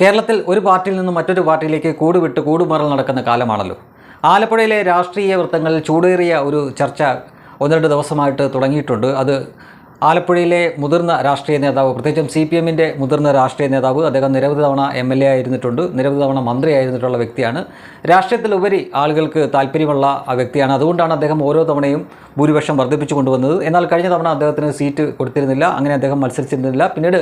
കേരളത്തിൽ ഒരു പാർട്ടിയിൽ നിന്നും മറ്റൊരു പാർട്ടിയിലേക്ക് കൂടുവിട്ട് കൂടുമറൽ നടക്കുന്ന കാലമാണല്ലോ. ആലപ്പുഴയിലെ രാഷ്ട്രീയ വൃത്തങ്ങളിൽ ചൂടേറിയ ഒരു ചർച്ച ഒന്ന് രണ്ട് ദിവസമായിട്ട് തുടങ്ങിയിട്ടുണ്ട്. അത് ആലപ്പുഴയിലെ മുതിർന്ന രാഷ്ട്രീയ നേതാവ് പ്രത്യേകിച്ചും സി പി എമ്മിന്റെ മുതിർന്ന രാഷ്ട്രീയ നേതാവ് അദ്ദേഹം നിരവധി തവണ എം എൽ എ ആയിരുന്നിട്ടുണ്ട്. നിരവധി തവണ മന്ത്രിയായിരുന്നിട്ടുള്ള വ്യക്തിയാണ്. രാഷ്ട്രീയത്തിലുപരി ആളുകൾക്ക് താല്പര്യമുള്ള വ്യക്തിയാണ്. അതുകൊണ്ടാണ് അദ്ദേഹം ഓരോ തവണയും ഭൂരിപക്ഷം വർദ്ധിപ്പിച്ചു കൊണ്ടുവന്നത്. എന്നാൽ കഴിഞ്ഞ തവണ അദ്ദേഹത്തിന് സീറ്റ് കൊടുത്തിരുന്നില്ല. അങ്ങനെ അദ്ദേഹം മത്സരിച്ചിരുന്നില്ല. പിന്നീട്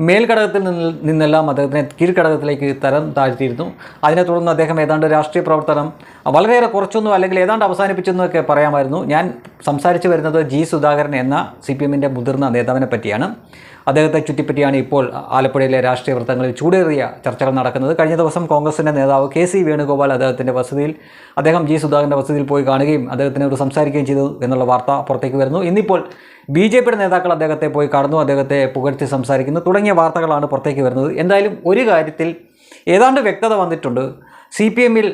മേൽഘടകത്തിൽ നിന്ന് നിന്നെല്ലാം അദ്ദേഹത്തിനെ കീഴ്ഘടകത്തിലേക്ക് തരം താഴ്ത്തിയിരുന്നു. അതിനെ തുടർന്ന് അദ്ദേഹം ഏതാണ്ട് രാഷ്ട്രീയ പ്രവർത്തനം വളരെയേറെ കുറച്ചൊന്നും അല്ലെങ്കിൽ ഏതാണ്ട് അവസാനിപ്പിച്ചെന്നൊക്കെ പറയാമായിരുന്നു. ഞാൻ സംസാരിച്ചു വരുന്നത് ജി സുധാകരൻ എന്ന സി പി എമ്മിന്റെ മുതിർന്ന നേതാവിനെ പറ്റിയാണ്. അദ്ദേഹത്തെ ചുറ്റിപ്പറ്റിയാണ് ഇപ്പോൾ ആലപ്പുഴയിലെ രാഷ്ട്രീയ വൃത്തങ്ങളിൽ ചൂടേറിയ ചർച്ചകൾ നടക്കുന്നത്. കഴിഞ്ഞ ദിവസം കോൺഗ്രസിന്റെ നേതാവ് കെ സി വേണുഗോപാൽ അദ്ദേഹത്തിന്റെ വസതിയിൽ അദ്ദേഹം ജി സുധാകരന്റെ വസതിയിൽ പോയി കാണുകയും അദ്ദേഹത്തിനോട് സംസാരിക്കുകയും ചെയ്തു എന്നുള്ള വാർത്ത പുറത്തേക്ക് വരുന്നു. ഇന്നിപ്പോൾ ബി ജെ പിയുടെ നേതാക്കൾ അദ്ദേഹത്തെ പോയി കടന്നു അദ്ദേഹത്തെ പുകഴ്ത്തി സംസാരിക്കുന്നു. തുടങ്ങിയ വാർത്തകളാണ് പുറത്തേക്ക് വരുന്നത്. എന്തായാലും ഒരു കാര്യത്തിൽ ഏതാണ്ട് വ്യക്തത വന്നിട്ടുണ്ട്. സി പി എമ്മിൽ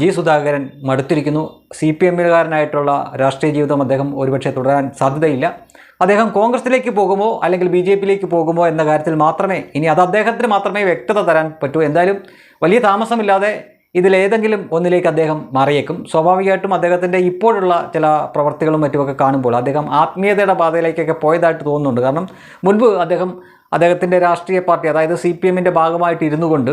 ജി സുധാകരൻ മടുത്തിരിക്കുന്നു. സി പി എമ്മിലുകാരനായിട്ടുള്ള രാഷ്ട്രീയ ജീവിതം അദ്ദേഹം ഒരുപക്ഷെ തുടരാൻ സാധ്യതയില്ല. അദ്ദേഹം കോൺഗ്രസിലേക്ക് പോകുമോ അല്ലെങ്കിൽ ബി ജെ പിയിലേക്ക് പോകുമോ എന്ന കാര്യത്തിൽ മാത്രമേ ഇനി അത് അദ്ദേഹത്തിന് മാത്രമേ വ്യക്തത തരാൻ പറ്റൂ. എന്തായാലും വലിയ താമസമില്ലാതെ ഇതിലേതെങ്കിലും ഒന്നിലേക്ക് അദ്ദേഹം മാറിയേക്കും. സ്വാഭാവികമായിട്ടും അദ്ദേഹത്തിന്റെ ഇപ്പോഴുള്ള ചില പ്രവർത്തികളും മറ്റുമൊക്കെ കാണുമ്പോൾ അദ്ദേഹം ആത്മീയതയുടെ പാതയിലേക്കൊക്കെ പോയതായിട്ട് തോന്നുന്നുണ്ട്. കാരണം മുൻപ് അദ്ദേഹം അദ്ദേഹത്തിന്റെ രാഷ്ട്രീയ പാർട്ടി അതായത് സി പി എമ്മിന്റെ ഭാഗമായിട്ട് ഇരുന്നു കൊണ്ട്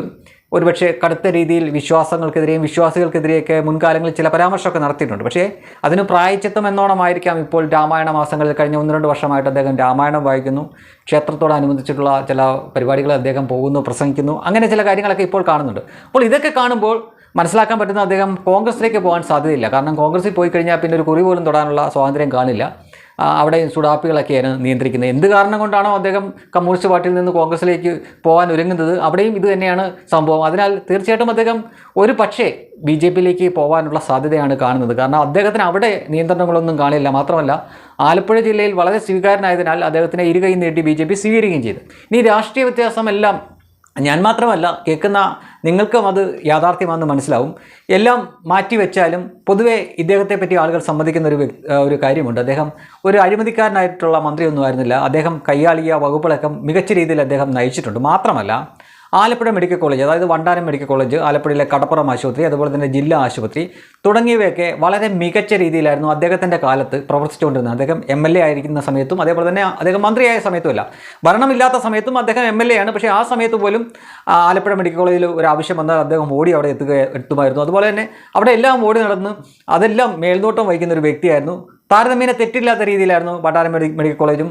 ഒരുപക്ഷെ കടുത്ത രീതിയിൽ വിശ്വാസങ്ങൾക്കെതിരെയും വിശ്വാസികൾക്കെതിരെയൊക്കെ മുൻകാലങ്ങളിൽ ചില പരാമർശമൊക്കെ നടത്തിയിട്ടുണ്ട്. പക്ഷേ അതിന് പ്രായച്ചിത്തം എന്നോണമായിരിക്കാം ഇപ്പോൾ രാമായണ മാസങ്ങളിൽ കഴിഞ്ഞ ഒന്ന് രണ്ട് വർഷമായിട്ട് അദ്ദേഹം രാമായണം വായിക്കുന്നു. ക്ഷേത്രത്തോടനുബന്ധിച്ചിട്ടുള്ള ചില പരിപാടികൾ അദ്ദേഹം പോകുന്നു പ്രസംഗിക്കുന്നു. അങ്ങനെ ചില കാര്യങ്ങളൊക്കെ ഇപ്പോൾ കാണുന്നുണ്ട്. അപ്പോൾ ഇതൊക്കെ കാണുമ്പോൾ മനസ്സിലാക്കാൻ പറ്റുന്ന അദ്ദേഹം കോൺഗ്രസിലേക്ക് പോകാൻ സാധ്യതയില്ല. കാരണം കോൺഗ്രസിൽ പോയി കഴിഞ്ഞാൽ പിന്നെ ഒരു കുറി പോലും തൊടാനുള്ള സ്വാതന്ത്ര്യം കാണില്ല. അവിടെ സുഡാപ്പികളൊക്കെയായിരുന്നു നിയന്ത്രിക്കുന്നത്. എന്ത് കാരണം കൊണ്ടാണോ അദ്ദേഹം കമ്മ്യൂണിസ്റ്റ് പാർട്ടിയിൽ നിന്ന് കോൺഗ്രസിലേക്ക് പോകാൻ ഒരുങ്ങുന്നത്? അവിടെയും ഇത് തന്നെയാണ് സംഭവം. അതിനാൽ തീർച്ചയായിട്ടും അദ്ദേഹം ഒരു പക്ഷേ ബി ജെ പിയിലേക്ക് പോകാനുള്ള സാധ്യതയാണ് കാണുന്നത്. കാരണം അദ്ദേഹത്തിന് അവിടെ നിയന്ത്രണങ്ങളൊന്നും കാണില്ല. മാത്രമല്ല ആലപ്പുഴ ജില്ലയിൽ വളരെ സ്വീകാരനായതിനാൽ അദ്ദേഹത്തിനെ ഇരുകൈ നീട്ടി ബി ജെ പി സ്വീകരിക്കുകയും ചെയ്തു. ഇനി രാഷ്ട്രീയ വ്യത്യാസമെല്ലാം ഞാൻ മാത്രമല്ല കേൾക്കുന്ന നിങ്ങൾക്കും അത് യാഥാർത്ഥ്യമാണെന്ന് മനസ്സിലാവും. എല്ലാം മാറ്റിവെച്ചാലും പൊതുവെ ഇദ്ദേഹത്തെ പറ്റി ആളുകൾ സമ്മതിക്കുന്ന ഒരു ഒരു കാര്യമുണ്ട്. അദ്ദേഹം ഒരു അഴിമതിക്കാരനായിട്ടുള്ള മന്ത്രിയൊന്നും ആയിരുന്നില്ല. അദ്ദേഹം കയ്യാളിയ വകുപ്പുകളൊക്കെ മികച്ച രീതിയിൽ അദ്ദേഹം നയിച്ചിട്ടുണ്ട്. മാത്രമല്ല ആലപ്പുഴ മെഡിക്കൽ കോളേജ് അതായത് വണ്ടാനം മെഡിക്കൽ കോളേജ് ആലപ്പുഴയിലെ കടപ്പുറം ആശുപത്രി അതുപോലെ തന്നെ ജില്ലാ ആശുപത്രി തുടങ്ങിയവയൊക്കെ വളരെ മികച്ച രീതിയിലായിരുന്നു അദ്ദേഹത്തിന്റെ കാലത്ത് പ്രവർത്തിച്ചുകൊണ്ടിരുന്നത്. അദ്ദേഹം എം എൽ എ ആയിരിക്കുന്ന സമയത്തും അതേപോലെ തന്നെ അദ്ദേഹം മന്ത്രിയായ സമയത്തുമല്ല. ഭരണമില്ലാത്ത സമയത്തും അദ്ദേഹം എം എൽ എ ആണ്. പക്ഷേ ആ സമയത്ത് പോലും ആലപ്പുഴ മെഡിക്കൽ കോളേജിൽ ഒരു ആവശ്യം വന്നാൽ അദ്ദേഹം ഓടി അവിടെ എത്തുക എത്തുമായിരുന്നു. അതുപോലെ തന്നെ അവിടെ എല്ലാം ഓടി നടന്ന് അതെല്ലാം മേൽനോട്ടം വഹിക്കുന്ന ഒരു വ്യക്തിയായിരുന്നു താരതമ്യേന തെറ്റില്ലാത്ത രീതിയിലായിരുന്നു വട്ടാരം മെഡി മെഡിക്കൽ കോളേജും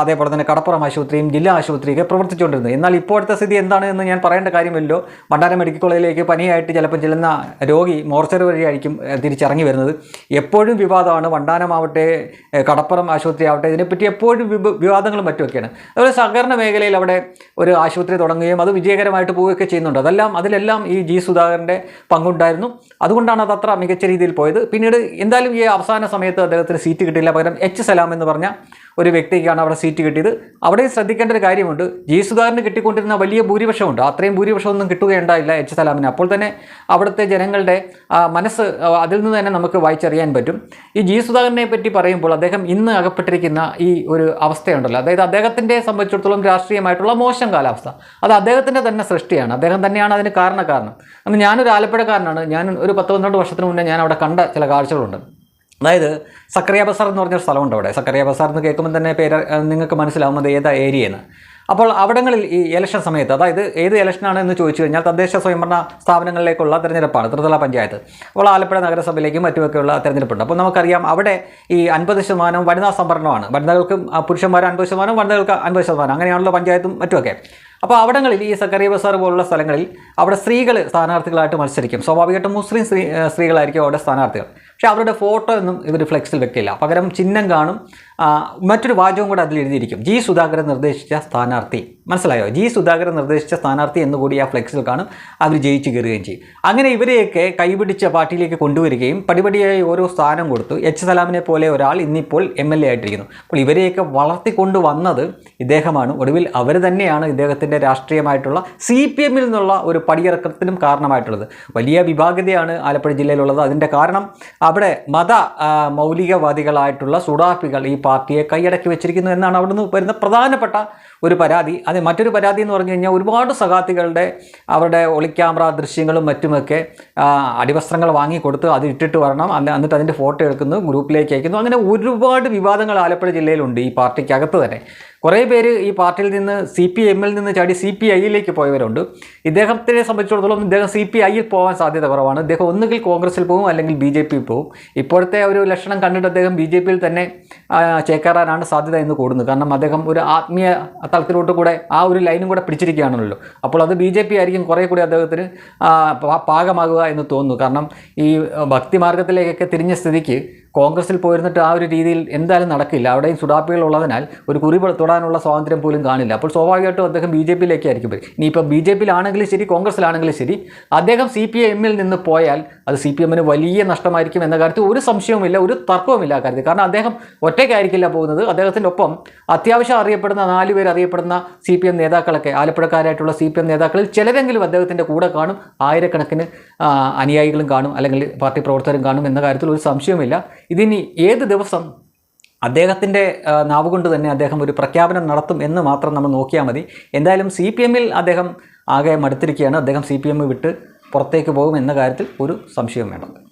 അതേപോലെ തന്നെ കടപ്പുറം ആശുപത്രിയും ജില്ലാ ആശുപത്രിയൊക്കെ പ്രവർത്തിച്ചുകൊണ്ടിരുന്നത്. എന്നാൽ ഇപ്പോഴത്തെ സ്ഥിതി എന്താണ് എന്ന് ഞാൻ പറയേണ്ട കാര്യമല്ലോ വട്ടാരം മെഡിക്കൽ കോളേജിലേക്ക് പനിയായിട്ട് ചിലപ്പോൾ ചെല്ലുന്ന രോഗി മോർച്ചറി വഴിയായിരിക്കും തിരിച്ചിറങ്ങി വരുന്നത്. എപ്പോഴും വിവാദമാണ്. വണ്ടാനമാവട്ടെ കടപ്പുറം ആശുപത്രി ആവട്ടെ ഇതിനെപ്പറ്റി എപ്പോഴും വിവാദങ്ങളും മറ്റുമൊക്കെയാണ്. അതുപോലെ സഹകരണ മേഖലയിൽ അവിടെ ഒരു ആശുപത്രി തുടങ്ങുകയും അത് വിജയകരമായിട്ട് പോവുകയൊക്കെ ചെയ്യുന്നുണ്ട്. അതെല്ലാം അതിലെല്ലാം ഈ ജി സുധാകരന്റെ പങ്കുണ്ടായിരുന്നു. അതുകൊണ്ടാണ് അത് അത്ര മികച്ച രീതിയിൽ പോയത്. പിന്നീട് എന്തായാലും ഈ അവസാന സമയത്ത് അദ്ദേഹത്തിന് സീറ്റ് കിട്ടിയില്ല. പകരം എച്ച് സലാം എന്ന് പറഞ്ഞ ഒരു വ്യക്തിക്കാണ് അവിടെ സീറ്റ് കിട്ടിയത്. അവിടെയും ശ്രദ്ധിക്കേണ്ട ഒരു കാര്യമുണ്ട്. ജി സുധാകരന് കിട്ടിക്കൊണ്ടിരുന്ന വലിയ ഭൂരിപക്ഷമുണ്ട്. അത്രയും ഭൂരിപക്ഷമൊന്നും കിട്ടുകയുണ്ടായില്ല എച്ച് സലാമിന്. അപ്പോൾ തന്നെ അവിടുത്തെ ജനങ്ങളുടെ മനസ്സ് അതിൽ നിന്ന് തന്നെ നമുക്ക് വായിച്ചറിയാൻ പറ്റും. ഈ ജി സുധാകരനെ പറ്റി പറയുമ്പോൾ അദ്ദേഹം ഇന്ന് അകപ്പെട്ടിരിക്കുന്ന ഈ ഒരു അവസ്ഥയുണ്ടല്ലോ. അതായത് അദ്ദേഹത്തിന്റെ സംബന്ധിച്ചിടത്തോളം രാഷ്ട്രീയമായിട്ടുള്ള മോശം കാലാവസ്ഥ. അത് അദ്ദേഹത്തിന്റെ തന്നെ സൃഷ്ടിയാണ്. അദ്ദേഹം തന്നെയാണ് അതിന് കാരണക്കാരണം അന്ന് ഞാനൊരു ആലപ്പുഴക്കാരനാണ്. ഞാൻ ഒരു പത്ത് പന്ത്രണ്ട് വർഷത്തിന് മുന്നേ ഞാൻ അവിടെ കണ്ട ചില കാഴ്ചകളുണ്ട്. അതായത് സക്കറിയ ബസാർ എന്ന് പറഞ്ഞൊരു സ്ഥലമുണ്ട് അവിടെ. സക്കറിയ ബസാർ എന്ന് കേൾക്കുമ്പോൾ തന്നെ പേര് നിങ്ങൾക്ക് മനസ്സിലാവും അത് ഏതാ ഏരിയയെന്ന് അപ്പോൾ അവിടങ്ങളിൽ ഈ ഇലക്ഷൻ സമയത്ത് അതായത് ഏത് ഇലക്ഷനാണ് എന്ന് ചോദിച്ചു കഴിഞ്ഞാൽ തദ്ദേശ സ്വയംഭരണ സ്ഥാപനങ്ങളിലേക്കുള്ള തിരഞ്ഞെടുപ്പാണ് ത്രിതല പഞ്ചായത്ത്. അപ്പോൾ ആലപ്പുഴ നഗരസഭയിലേക്കും മറ്റുമൊക്കെയുള്ള തിരഞ്ഞെടുപ്പുണ്ട്. അപ്പോൾ നമുക്കറിയാം അവിടെ ഈ അൻപത് ശതമാനം വനിതാ സംവരണമാണ്. വനിതകൾക്കും പുരുഷന്മാർ അൻപത് ശതമാനം വനിതകൾക്ക് അൻപത് ശതമാനം. അങ്ങനെയാണല്ലോ പഞ്ചായത്തും മറ്റുമൊക്കെ. അപ്പോൾ അവിടങ്ങളിൽ ഈ സക്കറിയ ബസാർ പോലുള്ള സ്ഥലങ്ങളിൽ അവിടെ സ്ത്രീകൾ സ്ഥാനാർത്ഥികളായിട്ട് മത്സരിക്കും. സ്വാഭാവികമായിട്ടും മുസ്ലിം സ്ത്രീ സ്ത്രീകളായിരിക്കും അവിടെ സ്ഥാനാർത്ഥികൾ. പക്ഷേ അവരുടെ ഫോട്ടോ ഒന്നും ഇവർ ഫ്ലെക്സിൽ വെക്കില്ല. പകരം ചിഹ്നം കാണും. മറ്റൊരു വാചകവും കൂടെ അതിൽ എഴുതിയിരിക്കും. ജി സുധാകരൻ നിർദ്ദേശിച്ച സ്ഥാനാർത്ഥി. മനസ്സിലായോ? ജി സുധാകരൻ നിർദ്ദേശിച്ച സ്ഥാനാർത്ഥി എന്നുകൂടി ആ ഫ്ലെക്സിൽ കാണും. അവർ ജയിച്ചു കയറുകയും ചെയ്യും. അങ്ങനെ ഇവരെയൊക്കെ കൈപിടിച്ച പാർട്ടിയിലേക്ക് കൊണ്ടുവരികയും പടിപടിയായി ഓരോ സ്ഥാനം കൊടുത്തു. എച്ച് സലാമിനെ പോലെ ഒരാൾ ഇന്നിപ്പോൾ എം എൽ എ ആയിട്ടിരിക്കുന്നു. അപ്പോൾ ഇവരെയൊക്കെ വളർത്തിക്കൊണ്ട് വന്നത് ഇദ്ദേഹമാണ്. ഒടുവിൽ അവർ തന്നെയാണ് ഇദ്ദേഹത്തിന്റെ രാഷ്ട്രീയമായിട്ടുള്ള സി പി എമ്മിൽ നിന്നുള്ള ഒരു പടിയിറക്കത്തിനും കാരണമായിട്ടുള്ളത്. വലിയ വിഭാഗതയാണ് ആലപ്പുഴ ജില്ലയിലുള്ളത്. അതിന്റെ കാരണം അവിടെ മത മൗലികവാദികളായിട്ടുള്ള സുഡാപ്പികൾ ഈ പാർട്ടിയെ കൈയടക്കി വെച്ചിരിക്കുന്നു എന്നാണ് അവിടുന്ന് വരുന്ന പ്രധാനപ്പെട്ട ഒരു പരാതി. അത് മറ്റൊരു പരാതി എന്ന് പറഞ്ഞു കഴിഞ്ഞാൽ ഒരുപാട് സഖാത്തികളുടെ അവരുടെ ഒളിക്യാമറ ദൃശ്യങ്ങളും മറ്റുമൊക്കെ അടിവസ്ത്രങ്ങൾ വാങ്ങിക്കൊടുത്ത് അത് ഇട്ടിട്ട് വരണം. അല്ല എന്നിട്ട് അതിന്റെ ഫോട്ടോ എടുക്കുന്നു ഗ്രൂപ്പിലേക്ക് അയക്കുന്നു. അങ്ങനെ ഒരുപാട് വിവാദങ്ങൾ ആലപ്പുഴ ജില്ലയിലുണ്ട് ഈ പാർട്ടിക്കകത്ത് തന്നെ. കുറേ പേര് ഈ പാർട്ടിയിൽ നിന്ന് സി പി എമ്മിൽ നിന്ന് ചാടി സി പി ഐയിലേക്ക് പോയവരുണ്ട്. ഇദ്ദേഹത്തിനെ സംബന്ധിച്ചിടത്തോളം ഇദ്ദേഹം സി പി ഐയിൽ പോകാൻ സാധ്യത കുറവാണ്. ഇദ്ദേഹം ഒന്നുകിൽ കോൺഗ്രസിൽ പോകും അല്ലെങ്കിൽ ബി ജെ പിയിൽ പോകും. ഇപ്പോഴത്തെ ഒരു ലക്ഷണം കണ്ടിട്ട് അദ്ദേഹം ബി ജെ പിയിൽ തന്നെ ചേക്കേറാനാണ് സാധ്യത എന്ന് കൂടുന്നത് കാരണം അദ്ദേഹം ഒരു ആത്മീയ തലത്തിലോട്ട് കൂടെ ആ ഒരു ലൈനും കൂടെ പിടിച്ചിരിക്കുകയാണല്ലോ. അപ്പോൾ അത് ബി ജെ പി ആയിരിക്കും കുറേ കൂടി അദ്ദേഹത്തിന് പാകമാകുക എന്ന് തോന്നുന്നു. കാരണം ഈ ഭക്തിമാർഗത്തിലേക്കൊക്കെ തിരിഞ്ഞ സ്ഥിതിക്ക് കോൺഗ്രസിൽ പോയിരുന്നിട്ട് ആ ഒരു രീതിയിൽ എന്തായാലും നടക്കില്ല. അവിടെയും സുഡാപ്പികൾ ഉള്ളതിനാൽ ഒരു കുറി തൊടാനുള്ള സ്വാതന്ത്ര്യം പോലും കാണില്ല. അപ്പോൾ സ്വാഭാവികമായിട്ടും അദ്ദേഹം ബി ജെ പിയിലേക്കായിരിക്കും വരും ഇനിയിപ്പോൾ ബി ജെ പിയിലാണെങ്കിലും ശരി കോൺഗ്രസ്സിലാണെങ്കിലും ശരി അദ്ദേഹം സി പി എമ്മിൽ നിന്ന് പോയാൽ അത് സി പി എമ്മിന് വലിയ നഷ്ടമായിരിക്കും എന്ന കാര്യത്തിൽ ഒരു സംശയവുമില്ല ഒരു തർക്കവുമില്ല ആ കാര്യത്തിൽ. കാരണം അദ്ദേഹം ഒറ്റയ്ക്കായിരിക്കില്ല പോകുന്നത്. അദ്ദേഹത്തിന്റെ ഒപ്പം അത്യാവശ്യം അറിയപ്പെടുന്ന നാല് പേർ അറിയപ്പെടുന്ന സി പി എം നേതാക്കളൊക്കെ ആലപ്പുഴക്കാരായിട്ടുള്ള സി പി എം നേതാക്കളിൽ ചിലരെങ്കിലും അദ്ദേഹത്തിന്റെ കൂടെ കാണും. ആയിരക്കണക്കിന് അനുയായികളും കാണും അല്ലെങ്കിൽ പാർട്ടി പ്രവർത്തകരും കാണും എന്ന കാര്യത്തിൽ ഒരു സംശയവുമില്ല. ഇതിനി ഏത് ദിവസം അദ്ദേഹത്തിന്റെ നാവുകൊണ്ട് നാവ് കൊണ്ട് തന്നെ അദ്ദേഹം ഒരു പ്രഖ്യാപനം നടത്തും എന്ന് മാത്രം നമ്മൾ നോക്കിയാൽ മതി. എന്തായാലും സി പി എമ്മിൽ അദ്ദേഹം ആകെ മടുത്തിരിക്കുകയാണ്. അദ്ദേഹം സി പി എം വിട്ട് പുറത്തേക്ക് പോകും എന്ന കാര്യത്തിൽ ഒരു സംശയം വേണ്ട.